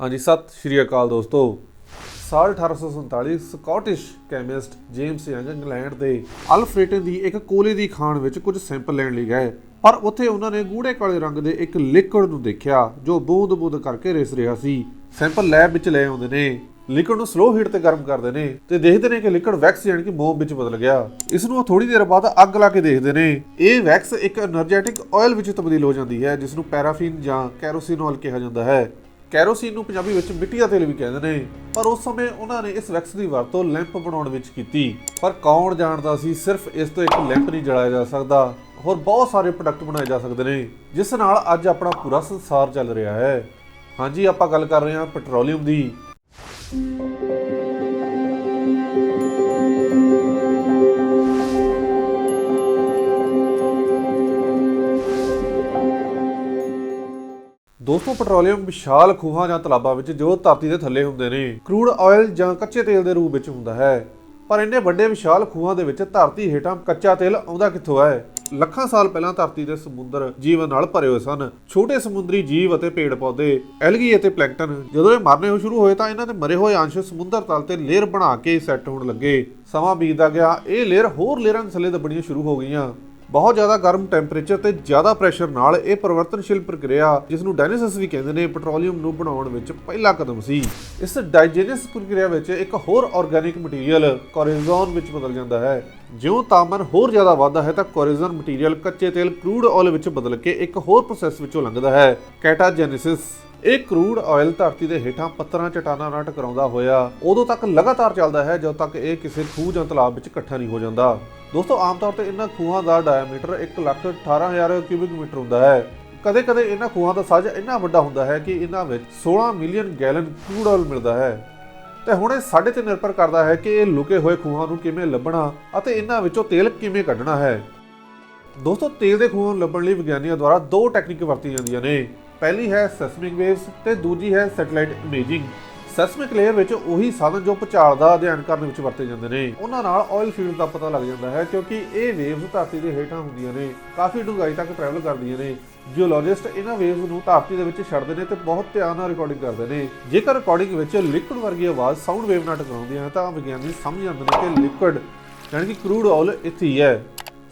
ਹਾਂਜੀ, ਸਤਿ ਸ਼੍ਰੀ ਅਕਾਲ ਦੋਸਤੋ। ਸਾਲ 1847 Scottish chemist James Young England ਦੇ ਅਲਫਰੇਟਨ ਦੀ ਇੱਕ ਕੋਲੇ ਦੀ ਖਾਣ ਵਿੱਚ ਕੁਝ ਸੈਂਪਲ ਲੈਣ ਲਈ ਗਏ। ਪਰ ਉੱਥੇ ਉਹਨਾਂ ਨੇ ਗੂੜੇ ਕਾਲੇ ਰੰਗ ਦੇ ਇੱਕ ਲਿਕਵਿਡ ਨੂੰ ਦੇਖਿਆ, ਜੋ ਬੂੰਦ-ਬੂੰਦ ਕਰਕੇ ਰਿਸ ਰਿਹਾ ਸੀ। ਸੈਂਪਲ ਲੈਬ ਵਿੱਚ ਲੈ ਆਉਂਦੇ ਨੇ। ਲਿਕਵਿਡ ਨੂੰ ਸਲੋ ਹੀਟ ਤੇ ਗਰਮ ਕਰਦੇ ਨੇ ਤੇ ਦੇਖਦੇ ਨੇ ਕਿ ਲਿਕਵਿਡ ਵੈਕਸ ਯਾਨੀ ਕਿ ਮੋਮ ਵਿੱਚ ਬਦਲ ਗਿਆ। ਇਸ ਨੂੰ ਉਹ ਥੋੜੀ ਦੇਰ ਬਾਅਦ ਅੱਗ ਲਾ ਕੇ ਦੇਖਦੇ ਨੇ। ਇਹ ਵੈਕਸ ਇੱਕ એનર્ਜੈਟਿਕ ਆਇਲ ਵਿੱਚ ਤਬਦੀਲ ਹੋ ਜਾਂਦੀ ਹੈ, ਜਿਸ ਨੂੰ ਪੈਰਾਫੀਨ ਜਾਂ ਕੈਰੋਸੀਨ ਆਇਲ ਕਿਹਾ ਜਾਂਦਾ ਹੈ। ਕੈਰੋਸੀਨ ਨੂੰ ਪੰਜਾਬੀ ਵਿੱਚ ਮਿੱਟੀ ਦਾ ਤੇਲ ਵੀ ਕਹਿੰਦੇ ਨੇ। ਪਰ ਉਸ ਸਮੇਂ ਉਹਨਾਂ ਨੇ ਇਸ ਵੈਕਸ ਦੀ ਵਰਤੋਂ ਲੈਂਪ ਬਣਾਉਣ ਵਿੱਚ ਕੀਤੀ। ਪਰ ਕੌਣ ਜਾਣਦਾ ਸੀ ਸਿਰਫ ਇਸ ਤੋਂ ਇੱਕ ਲੈਂਪ ਨਹੀਂ ਜਲਾਇਆ ਜਾ ਸਕਦਾ। ਹੋਰ ਬਹੁਤ ਸਾਰੇ ਪ੍ਰੋਡਕਟ ਬਣਾਏ ਜਾ ਸਕਦੇ ਨੇ, ਜਿਸ ਨਾਲ ਅੱਜ ਆਪਣਾ ਪੂਰਾ ਸੰਸਾਰ ਚੱਲ ਰਿਹਾ ਹੈ। ਹਾਂਜੀ, ਆਪਾਂ ਗੱਲ ਕਰ ਰਹੇ ਹਾਂ ਪੈਟਰੋਲੀਅਮ ਦੀ। ਦੋਸਤੋ, ਪੈਟਰੋਲੀਅਮ ਵਿਸ਼ਾਲ ਖੂਹਾਂ ਜਾਂ ਤਲਾਬਾਂ ਵਿੱਚ ਜੋ ਧਰਤੀ ਦੇ ਥੱਲੇ ਹੁੰਦੇ ਨੇ ਕਰੂਡ ਆਇਲ ਜਾਂ ਕੱਚੇ ਤੇਲ ਦੇ ਰੂਪ ਵਿੱਚ ਹੁੰਦਾ ਹੈ। ਪਰ ਇੰਨੇ ਵੱਡੇ ਵਿਸ਼ਾਲ ਖੂਹਾਂ ਦੇ ਵਿੱਚ ਧਰਤੀ ਹੇਠਾਂ ਕੱਚਾ ਤੇਲ ਆਉਂਦਾ ਕਿੱਥੋਂ ਹੈ? ਲੱਖਾਂ ਸਾਲ ਪਹਿਲਾਂ ਧਰਤੀ ਦੇ ਸਮੁੰਦਰ ਜੀਵਨ ਨਾਲ ਭਰੇ ਹੋਏ ਸਨ। ਛੋਟੇ ਸਮੁੰਦਰੀ ਜੀਵ ਅਤੇ ਪੇੜ ਪੌਦੇ, ਐਲਗੀ ਅਤੇ ਪਲੈਂਕਟਨ, ਜਦੋਂ ਇਹ ਮਰਨੇ ਹੋ ਸ਼ੁਰੂ ਹੋਏ ਤਾਂ ਇਹਨਾਂ ਦੇ ਮਰੇ ਹੋਏ ਅੰਸ਼ ਸਮੁੰਦਰ ਤਲ ਤੇ ਲੇਅਰ ਬਣਾ ਕੇ ਸੈੱਟ ਹੋਣ ਲੱਗੇ। ਸਮਾਂ ਬੀਤਦਾ ਗਿਆ, ਇਹ ਲੇਅਰ ਹੋਰ ਲੇਅਰਾਂ ਥੱਲੇ ਦੱਬਣੀਆਂ ਸ਼ੁਰੂ ਹੋ ਗਈਆਂ। ਬਹੁਤ ਜ਼ਿਆਦਾ ਗਰਮ ਟੈਂਪਰੇਚਰ ਤੇ ਜ਼ਿਆਦਾ ਪ੍ਰੈਸ਼ਰ ਨਾਲ ਇਹ ਪਰਿਵਰਤਨਸ਼ੀਲ ਪ੍ਰਕਿਰਿਆ ਜਿਸ ਨੂੰ ਡਾਇਨੇਸਿਸ ਵੀ ਕਹਿੰਦੇ ਨੇ ਪੈਟਰੋਲੀਅਮ ਨੂੰ ਬਣਾਉਣ ਵਿੱਚ ਪਹਿਲਾ ਕਦਮ ਸੀ। ਇਸ ਡਾਇਜੈਨਿਸ ਪ੍ਰਕਿਰਿਆ ਵਿੱਚ ਇੱਕ ਹੋਰ ਆਰਗੈਨਿਕ ਮਟੀਰੀਅਲ ਕੋਰਿਜ਼ਨ ਵਿੱਚ ਬਦਲ ਜਾਂਦਾ ਹੈ। ਜਿਉਂ ਤਾਪਮਾਨ ਹੋਰ ਜ਼ਿਆਦਾ ਵੱਧਦਾ ਹੈ, ਤਾਂ ਕੋਰਿਜ਼ਨ ਮਟੀਰੀਅਲ ਕੱਚੇ ਤੇਲ ਕਰੂਡ ਆਇਲ ਵਿੱਚ ਬਦਲ ਕੇ ਇੱਕ ਹੋਰ ਪ੍ਰੋਸੈਸ ਵਿੱਚੋਂ ਲੰਘਦਾ ਹੈ ਕੈਟਾਜੈਨੇਸਿਸ ਇਹ ਕਰੂਡ ਆਇਲ ਧਰਤੀ ਦੇ ਹੇਠਾਂ ਪੱਥਰਾਂ, ਚਟਾਨਾਂ ਨਾਲ ਟਕਰਾਉਂਦਾ ਹੋਇਆ, ਉਦੋਂ ਤੱਕ ਲਗਾਤਾਰ ਚੱਲਦਾ ਹੈ, ਜਦੋਂ ਤੱਕ ਇਹ ਕਿਸੇ ਖੂਹ ਜਾਂ ਤਲਾਬ ਵਿੱਚ ਇਕੱਠਾ ਨਹੀਂ ਹੋ ਜਾਂਦਾ। ਦੋਸਤੋ, ਆਮ ਤੌਰ ਤੇ ਇਹਨਾਂ ਖੂਹਾਂ ਦਾ ਡਾਇਆਮੀਟਰ 118000 ਕਿਊਬਿਕ ਮੀਟਰ ਹੁੰਦਾ ਹੈ। ਕਦੇ-ਕਦੇ ਇਹਨਾਂ ਖੂਹਾਂ ਦਾ ਸਾਈਜ਼ ਇੰਨਾ ਵੱਡਾ ਹੁੰਦਾ ਹੈ ਕਿ ਇਹਨਾਂ ਵਿੱਚ 16 ਮਿਲੀਅਨ ਗੈਲਨ ਕਰੂਡ ਆਇਲ ਮਿਲਦਾ ਹੈ। ਤੇ ਹੁਣ ਇਹ ਸਾਡੇ ਤੇ ਨਿਰਭਰ ਕਰਦਾ ਹੈ ਕਿ ਇਹ ਲੁਕੇ ਹੋਏ ਖੂਹਾਂ ਨੂੰ ਕਿਵੇਂ ਲੱਭਣਾ ਅਤੇ ਇਹਨਾਂ ਵਿੱਚੋਂ ਤੇਲ ਕਿਵੇਂ ਕੱਢਣਾ ਹੈ। ਦੋਸਤੋ, ਤੇਲ ਦੇ ਖੂਹਾਂ ਨੂੰ ਲੱਭਣ ਲਈ ਵਿਗਿਆਨੀਆਂ ਦੁਆਰਾ ਦੋ ਟੈਕਨੀਕ ਵਰਤੀਆਂ ਜਾਂਦੀਆਂ ਨੇ। ਪਹਿਲੀ ਹੈ ਸੈਸਮਿਕ ਵੇਵਸ ਤੇ ਦੂਜੀ ਹੈ ਸੈਟੇਲਾਈਟ ਇਮੇਜਿੰਗ ਸੈਸਮਿਕ ਲੇਅਰ ਵਿੱਚ ਉਹੀ ਸਾਧਨ ਜੋ ਭੂਚਾਲ ਦਾ ਅਧਿਐਨ ਕਰਨ ਵਿੱਚ ਵਰਤੇ ਜਾਂਦੇ ਨੇ। ਉਹਨਾਂ ਨਾਲ ਆਇਲ ਫੀਲਡ ਦਾ ਪਤਾ ਲੱਗ ਜਾਂਦਾ ਹੈ ਕਿਉਂਕਿ ਇਹ ਵੇਵਸ ਧਰਤੀ ਦੇ ਹੇਠਾਂ ਹੁੰਦੀਆਂ ਨੇ। ਕਾਫੀ ਡੂੰਘਾਈ ਤੱਕ ਟਰੈਵਲ ਕਰਦੀਆਂ ਨੇ। ਜਿਓਲੋਜਿਸਟ ਇਹਨਾਂ ਵੇਵਸ ਨੂੰ ਧਰਤੀ ਦੇ ਵਿੱਚ ਛੱਡਦੇ ਨੇ ਤੇ ਬਹੁਤ ਧਿਆਨ ਨਾਲ ਰਿਕਾਰਡਿੰਗ ਕਰਦੇ ਨੇ। ਜੇਕਰ ਰਿਕਾਰਡਿੰਗ ਵਿੱਚ ਲਿਕਵਿਡ ਵਰਗੀ ਆਵਾਜ਼ ਸਾਊਂਡ ਵੇਵ ਨਾਲ ਟਕਰਾਉਂਦੀ ਹੈ ਤਾਂ ਵਿਗਿਆਨੀ ਸਮਝ ਜਾਂਦੇ ਨੇ ਕਿ ਲਿਕੁਇਡ ਯਾਨੀ ਕਿ ਕਰੂਡ ਆਇਲ ਇੱਥੇ ਹੀ ਹੈ।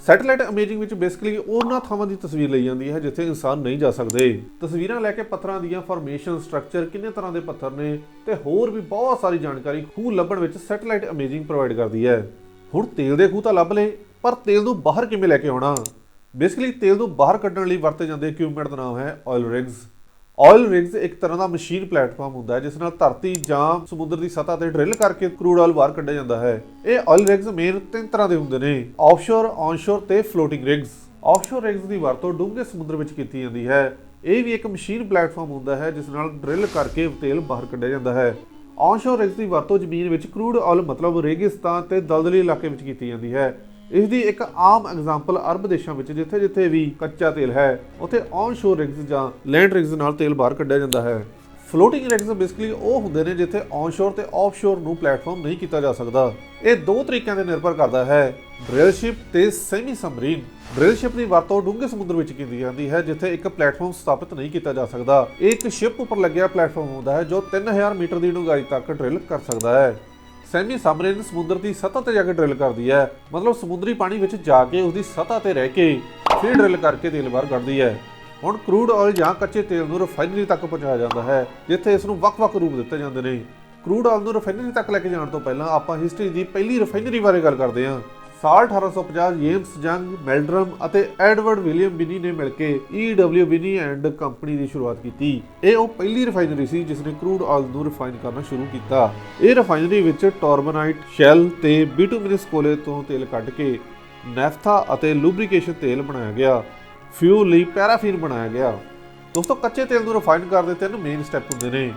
ਸੈਟੇਲਾਈਟ ਇਮੇਜਿੰਗ ਵਿੱਚ ਬੇਸਿਕਲੀ ਉਹਨਾਂ ਥਾਵਾਂ ਦੀ ਤਸਵੀਰ ਲਈ ਜਾਂਦੀ ਹੈ ਜਿੱਥੇ ਇਨਸਾਨ ਨਹੀਂ ਜਾ ਸਕਦੇ। ਤਸਵੀਰਾਂ ਲੈ ਕੇ ਪੱਥਰਾਂ ਦੀਆਂ ਫਾਰਮੇਸ਼ਨ ਸਟਰਕਚਰ ਕਿੰਨੇ ਤਰ੍ਹਾਂ ਦੇ ਪੱਥਰ ਨੇ ਤੇ ਹੋਰ ਵੀ ਬਹੁਤ ਸਾਰੀ ਜਾਣਕਾਰੀ ਖੂਹ ਲੱਭਣ ਵਿੱਚ ਸੈਟੇਲਾਈਟ ਇਮੇਜਿੰਗ ਪ੍ਰੋਵਾਈਡ ਕਰਦੀ ਹੈ। ਹੁਣ ਤੇਲ ਦੇ ਖੂਹ ਤਾਂ ਲੱਭ ਲਏ, ਪਰ ਤੇਲ ਨੂੰ ਬਾਹਰ ਕਿਵੇਂ ਲੈ ਕੇ ਆਉਣਾ? ਬੇਸਿਕਲੀ ਤੇਲ ਨੂੰ ਬਾਹਰ ਕੱਢਣ ਲਈ ਵਰਤੇ ਜਾਂਦੇ ਇਕਵਿਪਮੈਂਟ ਦਾ ਨਾਮ ਹੈ ਆਇਲ ਰਿਗਸ ਆਇਲ ਰਿਗਸ ਇੱਕ ਤਰ੍ਹਾਂ ਦਾ ਮਸ਼ੀਨ ਪਲੇਟਫਾਰਮ ਹੁੰਦਾ ਹੈ, ਜਿਸ ਨਾਲ ਧਰਤੀ ਜਾਂ ਸਮੁੰਦਰ ਦੀ ਸਤਹ ਤੇ ਡਰਿਲ ਕਰਕੇ ਕਰੂਡ ਆਇਲ ਬਾਹਰ ਕੱਢਿਆ ਜਾਂਦਾ ਹੈ। ਇਹ ਆਇਲ ਰਿਗਸ ਮੇਨ ਤਿੰਨ ਤਰ੍ਹਾਂ ਦੇ ਹੁੰਦੇ ਨੇ ਆਫਸ਼ੋਰ ਔਨਸ਼ੋਰ ਤੇ ਫਲੋਟਿੰਗ ਰਿਗਸ ਆਫਸ਼ੋਰ ਰਿਗਸ ਦੀ ਵਰਤੋਂ ਡੂੰਘੇ ਸਮੁੰਦਰ ਵਿੱਚ ਕੀਤੀ ਜਾਂਦੀ ਹੈ। ਇਹ ਵੀ ਇੱਕ ਮਸ਼ੀਨ ਪਲੇਟਫਾਰਮ ਹੁੰਦਾ ਹੈ, ਜਿਸ ਨਾਲ ਡਰਿਲ ਕਰਕੇ ਤੇਲ ਬਾਹਰ ਕੱਢਿਆ ਜਾਂਦਾ ਹੈ। ਔਨਸ਼ੋਰ ਰਿਗਸ ਦੀ ਵਰਤੋਂ ਜ਼ਮੀਨ ਵਿੱਚ ਕਰੂਡ ਆਇਲ ਮਤਲਬ ਰੇਗਿਸਤਾਨ ਤੇ ਦਲਦਲੀ ਇਲਾਕੇ ਵਿੱਚ ਕੀਤੀ ਜਾਂਦੀ ਹੈ। ਇਸ ਦੀ ਇੱਕ ਆਮ ਐਗਜ਼ਾਮਪਲ ਅਰਬ ਦੇਸ਼ਾਂ ਵਿੱਚ ਜਿੱਥੇ-ਜਿੱਥੇ ਵੀ ਕੱਚਾ ਤੇਲ ਹੈ, ਉੱਥੇ ਔਨਸ਼ੋਰ ਰਿਗਸ ਜਾਂ ਲੈਂਡ ਰਿਗਸ ਨਾਲ ਤੇਲ ਬਾਹਰ ਕੱਢਿਆ ਜਾਂਦਾ ਹੈ। ਫਲੋਟਿੰਗ ਰਿਗਸ ਬੇਸਿਕਲੀ ਉਹ ਹੁੰਦੇ ਨੇ ਜਿੱਥੇ ਔਨਸ਼ੋਰ ਤੇ ਆਫਸ਼ੋਰ ਨੂੰ ਪਲੇਟਫਾਰਮ ਨਹੀਂ ਕੀਤਾ ਜਾ ਸਕਦਾ। ਇਹ ਦੋ ਤਰੀਕਿਆਂ ਤੇ ਨਿਰਭਰ ਕਰਦਾ ਹੈ। ਡਰਿਲ ਸ਼ਿਪ ਤੇ ਸੈਮੀ ਸਮਰੀਨ ਡਰਿਲ ਸ਼ਿਪ ਦੀ ਵਰਤੋਂ ਡੂੰਘੇ ਸਮੁੰਦਰ ਵਿੱਚ ਕੀਤੀ ਜਾਂਦੀ ਹੈ, ਜਿੱਥੇ ਇੱਕ ਪਲੇਟਫਾਰਮ ਸਥਾਪਿਤ ਨਹੀਂ ਕੀਤਾ ਜਾ ਸਕਦਾ। ਇਹ ਇੱਕ ਸ਼ਿਪ ਉੱਪਰ ਲੱਗਿਆ ਪਲੇਟਫਾਰਮ ਹੁੰਦਾ ਹੈ, ਜੋ 3000 ਮੀਟਰ ਦੀ ਡੂੰਘਾਈ ਤੱਕ ਡਰਿਲ ਕਰ ਸਕਦਾ ਹੈ। ਸੈਮੀ ਸਬਮਰੀਨ ਸਮੁੰਦਰ ਦੀ ਸਤਹ ਤੇ ਜਾ ਕੇ ਡਰਿਲ ਕਰਦੀ ਹੈ। ਮਤਲਬ ਸਮੁੰਦਰੀ ਪਾਣੀ ਵਿੱਚ ਜਾ ਕੇ ਉਸ ਦੀ ਸਤ੍ਹਾ ਤੇ ਰਹਿ ਕੇ ਫਿਰ ਡਰਿਲ ਕਰਕੇ ਤੇਲ ਬਾਹਰ ਕੱਢਦੀ ਹੈ। ਹੁਣ ਕਰੂਡ ਆਇਲ ਜਾਂ ਕੱਚੇ ਤੇਲ ਨੂੰ ਰਿਫਾਈਨਰੀ ਤੱਕ ਪਹੁੰਚਾਇਆ ਜਾਂਦਾ ਹੈ, ਜਿੱਥੇ ਇਸ ਨੂੰ ਵੱਖ-ਵੱਖ ਰੂਪ ਦਿੱਤੇ ਜਾਂਦੇ ਨੇ। ਕਰੂਡ ਆਇਲ ਨੂੰ ਰਿਫਾਈਨਰੀ ਤੱਕ ਲੈ ਕੇ ਜਾਣ ਤੋਂ ਪਹਿਲਾਂ ਆਪਾਂ ਹਿਸਟਰੀ ਦੀ ਪਹਿਲੀ ਰਿਫਾਈਨਰੀ ਬਾਰੇ ਗੱਲ ਕਰਦੇ ਹਾਂ। ਸਾਲ 1850 ਜੇਮਸ ਜੰਗ, ਮੈਲਡਰਮ ਅਤੇ ਐਡਵਰਡ ਵਿਲੀਅਮ ਬਿਨੀ ਨੇ ਮਿਲ ਕੇ EW ਬਿਨੀ ਐਂਡ ਕੰਪਨੀ ਦੀ ਸ਼ੁਰੂਆਤ ਕੀਤੀ। ਇਹ ਉਹ ਪਹਿਲੀ ਰਿਫਾਈਨਰੀ ਸੀ ਜਿਸ ਨੇ ਕਰੂਡ ਆਇਲ ਨੂੰ ਰਿਫਾਈਨ ਕਰਨਾ ਸ਼ੁਰੂ ਕੀਤਾ। ਇਹ ਰਿਫਾਈਨਰੀ ਵਿੱਚ ਟੋਰਬਨਾਈਟ ਸ਼ੈਲ ਤੇ ਬਿਟੂਮਿਨਸ ਕੋਲੇ ਤੋਂ ਤੇਲ ਕੱਢ ਕੇ ਨੈਫਥਾ ਅਤੇ ਲੂਬਰੀਕੇਸ਼ਨ ਤੇਲ ਬਣਾਇਆ ਗਿਆ। ਫਿਊਲ ਲਈ ਪੈਰਾਫਿਨ ਬਣਾਇਆ ਗਿਆ। ਦੋਸਤੋ, ਕੱਚੇ ਤੇਲ ਨੂੰ ਰਿਫਾਈਨ ਕਰਦੇ ਤਿੰਨ ਮੇਨ ਸਟੈਪ ਹੁੰਦੇ ਨੇ।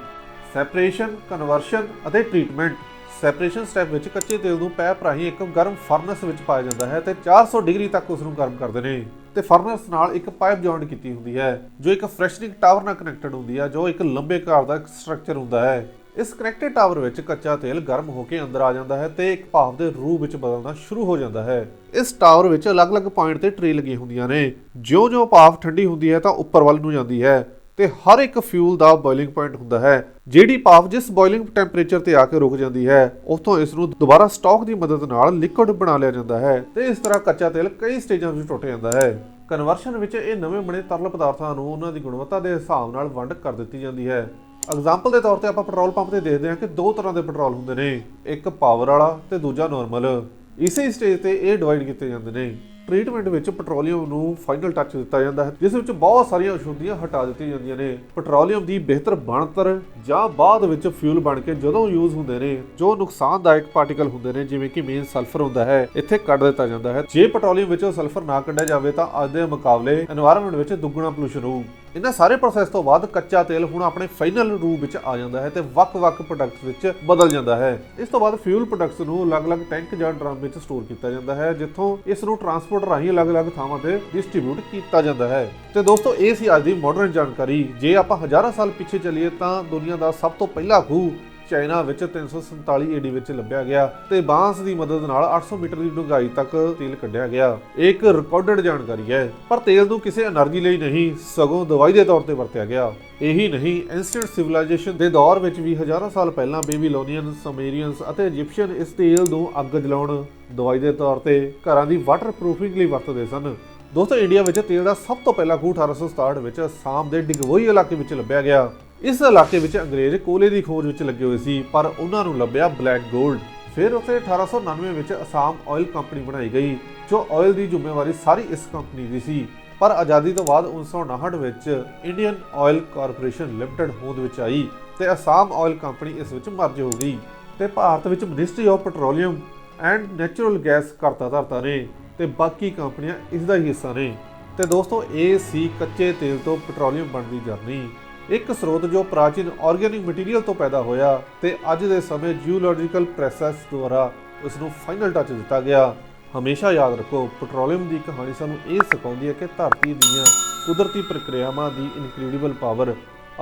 ਸੈਪਰੇਸ਼ਨ ਕਨਵਰਸ਼ਨ ਅਤੇ ਟ੍ਰੀਟਮੈਂਟ ਸੈਪਰੇਸ਼ਨ ਸਟੈਪ ਵਿੱਚ ਕੱਚੇ ਤੇਲ ਨੂੰ ਪੈਪ ਰਾਹੀਂ ਇੱਕ ਗਰਮ ਫਰਨਸ ਵਿੱਚ ਪਾਇਆ ਜਾਂਦਾ ਹੈ ਤੇ 400 ਡਿਗਰੀ ਤੱਕ ਉਸ ਨੂੰ ਗਰਮ ਕਰਦੇ ਨੇ। ਤੇ ਫਰਨਸ ਨਾਲ ਇੱਕ ਪਾਈਪ ਜੁਆਇੰਟ ਕੀਤੀ ਹੁੰਦੀ ਹੈ, ਜੋ ਇੱਕ ਫਰੈਸ਼ਨਿੰਗ ਟਾਵਰ ਨਾਲ ਕਨੈਕਟਡ ਹੁੰਦੀ ਹੈ ਜੋ ਇੱਕ ਲੰਬੇ ਘਰ ਦਾ ਸਟਰਕਚਰ ਹੁੰਦਾ ਹੈ। ਇਸ ਕਨੈਕਟਡ ਟਾਵਰ ਵਿੱਚ ਕੱਚਾ ਤੇਲ ਗਰਮ ਹੋ ਕੇ ਅੰਦਰ ਆ ਜਾਂਦਾ ਹੈ ਤੇ ਇੱਕ ਭਾਫ ਦੇ ਰੂਪ ਵਿੱਚ ਬਦਲਣਾ ਸ਼ੁਰੂ ਹੋ ਜਾਂਦਾ ਹੈ। ਇਸ ਟਾਵਰ ਵਿੱਚ ਅਲੱਗ-ਅਲੱਗ ਪੁਆਇੰਟ ਤੇ ਟਰੇ ਲੱਗੀ ਹੁੰਦੀਆਂ ਨੇ। ਜਿਉਂ-ਜਿਉਂ ਭਾਫ ਠੰਡੀ ਹੁੰਦੀ ਹੈ ਤਾਂ ਉੱਪਰ ਵੱਲ ਨੂੰ ਜਾਂਦੀ ਹੈ। ਤੇ ਹਰ ਇੱਕ ਫਿਊਲ ਦਾ ਬੋਇਲਿੰਗ ਪੁਆਇੰਟ ਹੁੰਦਾ ਹੈ, ਜਿਹੜੀ ਭਾਫ ਜਿਸ ਬੋਇਲਿੰਗ ਟੈਂਪਰੇਚਰ ਤੇ ਆ ਕੇ ਰੁਕ ਜਾਂਦੀ ਹੈ, ਉੱਥੋਂ ਇਸ ਨੂੰ ਦੁਬਾਰਾ ਸਟਾਕ ਦੀ ਮਦਦ ਨਾਲ ਲਿਕੁਇਡ ਬਣਾ ਲਿਆ ਜਾਂਦਾ ਹੈ ਤੇ ਇਸ ਤਰ੍ਹਾਂ ਕੱਚਾ ਤੇਲ ਕਈ ਸਟੇਜਾਂ ਵਿੱਚ ਟੁੱਟ ਜਾਂਦਾ ਹੈ। ਕਨਵਰਸ਼ਨ ਵਿੱਚ ਇਹ ਨਵੇਂ ਬਣੇ ਤਰਲ ਪਦਾਰਥਾਂ ਨੂੰ ਉਹਨਾਂ ਦੀ ਗੁਣਵੱਤਾ ਦੇ ਹਿਸਾਬ ਨਾਲ ਵੰਡ ਕਰ ਦਿੱਤੀ ਜਾਂਦੀ ਹੈ। ਐਗਜ਼ਾਮਪਲ ਦੇ ਤੌਰ ਤੇ ਆਪਾਂ ਪੈਟਰੋਲ ਪੰਪ ਤੇ ਦੇਖਦੇ ਹਾਂ ਕਿ ਦੋ ਤਰ੍ਹਾਂ ਦੇ ਪੈਟਰੋਲ ਹੁੰਦੇ ਨੇ, ਇੱਕ ਪਾਵਰ ਵਾਲਾ ਤੇ ਦੂਜਾ ਨਾਰਮਲ ਇਸੇ ਸਟੇਜ ਤੇ ਇਹ ਡਿਵਾਈਡ ਕੀਤੇ ਜਾਂਦੇ ਨੇ। ਟ੍ਰੀਟਮੈਂਟ ਵਿੱਚ ਪੈਟਰੋਲੀਅਮ ਨੂੰ ਫਾਈਨਲ ਟੱਚ ਦਿੱਤਾ ਜਾਂਦਾ ਹੈ, ਜਿਸ ਵਿੱਚ ਬਹੁਤ ਸਾਰੀਆਂ ਅਸ਼ੁੱਧੀਆਂ ਹਟਾ ਦਿੱਤੀਆਂ ਜਾਂਦੀਆਂ ਨੇ। ਪੈਟਰੋਲੀਅਮ ਦੀ ਬਿਹਤਰ ਬਣਤਰ ਜਾਂ ਬਾਅਦ ਵਿੱਚ ਫਿਊਲ ਬਣ ਕੇ ਜਦੋਂ ਯੂਜ਼ ਹੁੰਦੇ ਨੇ, ਜੋ ਨੁਕਸਾਨਦਾਇਕ ਪਾਰਟੀਕਲ ਹੁੰਦੇ ਨੇ, ਜਿਵੇਂ ਕਿ ਮੇਨ ਸਲਫਰ ਹੁੰਦਾ ਹੈ, ਇੱਥੇ ਕੱਢ ਦਿੱਤਾ ਜਾਂਦਾ ਹੈ। ਜੇ ਪੈਟਰੋਲੀਅਮ ਵਿੱਚੋਂ ਸਲਫਰ ਨਾ ਕੱਢਿਆ ਜਾਵੇ ਤਾਂ ਅੱਜ ਦੇ ਮੁਕਾਬਲੇ এনवायरमेंट ਵਿੱਚ ਦੁੱਗਣਾ ਪੋਲੂਸ਼ਨ ਹੋਊ। ਇਹਨਾਂ ਸਾਰੇ ਪ੍ਰੋਸੈਸ ਤੋਂ ਬਾਅਦ ਕੱਚਾ ਤੇਲ ਹੁਣ ਆਪਣੇ ਫਾਈਨਲ ਰੂਪ ਵਿੱਚ ਆ ਜਾਂਦਾ ਹੈ ਤੇ ਵੱਖ-ਵੱਖ ਪ੍ਰੋਡਕਟਸ ਵਿੱਚ ਬਦਲ ਜਾਂਦਾ ਹੈ। ਇਸ ਤੋਂ ਬਾਅਦ ਫਿਊਲ ਪ੍ਰੋਡਕਟਸ ਨੂੰ ਅਲੱਗ-ਅਲੱਗ ਟੈਂਕ ਜਾਂ ਡਰਮ ਵਿੱਚ ਸਟੋਰ ਕੀਤਾ ਜਾਂਦਾ ਹੈ, ਜਿੱਥੋਂ ਇਸ ਨੂੰ ਟਰਾਂਸਪੋਰਟ ਰਾਹੀਂ ਅਲੱਗ-ਅਲੱਗ ਥਾਵਾਂ ਤੇ ਡਿਸਟ੍ਰੀਬਿਊਟ ਕੀਤਾ ਜਾਂਦਾ ਹੈ। ਤੇ ਦੋਸਤੋ, ਇਹ ਸੀ ਅੱਜ ਦੀ ਮਾਡਰਨ ਜਾਣਕਾਰੀ। ਜੇ ਆਪਾਂ ਹਜ਼ਾਰਾਂ ਸਾਲ ਪਿੱਛੇ ਚੱਲੀਏ ਤਾਂ ਦੁਨੀਆ ਦਾ ਸਭ ਤੋਂ ਪਹਿਲਾ ਖੂਹ ਚਾਈਨਾ ਵਿੱਚ 347 ਏਡੀ ਵਿੱਚ ਲੱਭਿਆ ਗਿਆ ਤੇ ਬਾਂਸ ਦੀ ਮਦਦ ਨਾਲ 800 ਮੀਟਰ ਦੀ ਡੂੰਘਾਈ ਤੱਕ ਤੇਲ ਕੱਢਿਆ ਗਿਆ। ਇਹ ਇੱਕ ਰਿਕਾਰਡਡ ਜਾਣਕਾਰੀ ਹੈ, ਪਰ ਤੇਲ ਨੂੰ ਕਿਸੇ એનર્ਜੀ ਲਈ ਨਹੀਂ, ਸਗੋਂ ਦਵਾਈ ਦੇ ਤੌਰ ਤੇ ਵਰਤਿਆ ਗਿਆ। ਇਹੀ ਨਹੀਂ ਐਂਸ਼ੀਅੰਟ ਸਿਵਲਾਈਜੇਸ਼ਨ ਦੇ ਦੌਰ ਵਿੱਚ ਵੀ ਹਜ਼ਾਰਾਂ ਸਾਲ ਪਹਿਲਾਂ ਬੇਬੀਲੋਨੀਅਨ ਸਮੇਰੀਅਨਸ ਅਤੇ ਇਜੀਪਸ਼ੀਅਨ ਇਸ ਤੇਲ ਨੂੰ ਅੱਗ ਜਲਾਉਣ, ਦਵਾਈ ਦੇ ਤੌਰ ਤੇ ਘਰਾਂ ਦੀ ਵਾਟਰਪ੍ਰੂਫਿੰਗ ਲਈ ਵਰਤਦੇ ਸਨ। ਦੋਸਤੋ ਇੰਡੀਆ ਵਿੱਚ ਤੇਲ ਦਾ ਸਭ ਤੋਂ ਪਹਿਲਾਂ ਖੂਹ 1867 ਵਿੱਚ ਅਸਾਮ ਦੇ ਡਿਗਵੋਈ ਇਲਾਕੇ ਵਿੱਚ ਲੱਭਿਆ ਗਿਆ। ਇਸ ਇਲਾਕੇ ਵਿੱਚ ਅੰਗਰੇਜ਼ ਕੋਲੇ ਦੀ ਖੋਜ ਵਿੱਚ ਲੱਗੇ ਹੋਏ ਸੀ, ਪਰ ਉਹਨਾਂ ਨੂੰ ਲੱਭਿਆ ਬਲੈਕ 골ਡ ਫਿਰ ਉੱਥੇ 1899 ਵਿੱਚ ਅਸਾਮ ਆਇਲ ਕੰਪਨੀ ਬਣਾਈ ਗਈ, ਜੋ ਆਇਲ ਦੀ ਜ਼ਿੰਮੇਵਾਰੀ ਸਾਰੀ ਇਸ ਕੰਪਨੀ ਦੀ ਸੀ। ਪਰ ਆਜ਼ਾਦੀ ਤੋਂ ਬਾਅਦ 1959 ਵਿੱਚ ਇੰਡੀਅਨ ਆਇਲ ਕਾਰਪੋਰੇਸ਼ਨ ਲਿਮਟਿਡ ਹੋਂਦ ਵਿੱਚ ਆਈ ਤੇ ਅਸਾਮ ਆਇਲ ਕੰਪਨੀ ਇਸ ਵਿੱਚ ਮਰਜ ਹੋ ਗਈ ਤੇ ਭਾਰਤ ਵਿੱਚ ministry of petroleum and natural gas ਕਰਤਾ ਧਰਤਾ ਨੇ ਤੇ ਬਾਕੀ ਕੰਪਨੀਆਂ ਇਸ ਦਾ ਹੀ ਹਿੱਸਾ ਨੇ। ਤੇ ਦੋਸਤੋ, ਇਹ ਸੀ ਕੱਚੇ ਤੇਲ ਤੋਂ ਪੈਟਰੋਲੀਅਮ ਬਣਦੀ ਜਰਨੀ। ਇੱਕ ਸਰੋਤ ਜੋ ਪ੍ਰਾਚੀਨ ਆਰਗੈਨਿਕ ਮਟੀਰੀਅਲ ਤੋਂ ਪੈਦਾ ਹੋਇਆ ਤੇ ਅੱਜ ਦੇ ਸਮੇਂ ਜੀਓਲੋਜੀਕਲ ਪ੍ਰੋਸੈਸ ਦੁਆਰਾ ਉਸ ਨੂੰ ਫਾਈਨਲ ਟੱਚ ਦਿੱਤਾ ਗਿਆ। ਹਮੇਸ਼ਾ ਯਾਦ ਰੱਖੋ, ਪੈਟਰੋਲੀਅਮ ਦੀ ਕਹਾਣੀ ਸਾਨੂੰ ਇਹ ਸਿਖਾਉਂਦੀ ਹੈ ਕਿ ਧਰਤੀ ਦੀਆਂ ਕੁਦਰਤੀ ਪ੍ਰਕਿਰਿਆਵਾਂ ਦੀ ਇਨਕ੍ਰੈਡੀਬਲ ਪਾਵਰ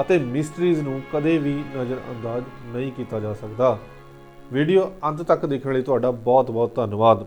ਅਤੇ ਮਿਸਟਰੀਜ਼ ਨੂੰ ਕਦੇ ਵੀ ਨਜ਼ਰਅੰਦਾਜ਼ ਨਹੀਂ ਕੀਤਾ ਜਾ ਸਕਦਾ। ਵੀਡੀਓ ਅੰਤ ਤੱਕ ਦੇਖਣ ਲਈ ਤੁਹਾਡਾ ਬਹੁਤ ਬਹੁਤ ਧੰਨਵਾਦ।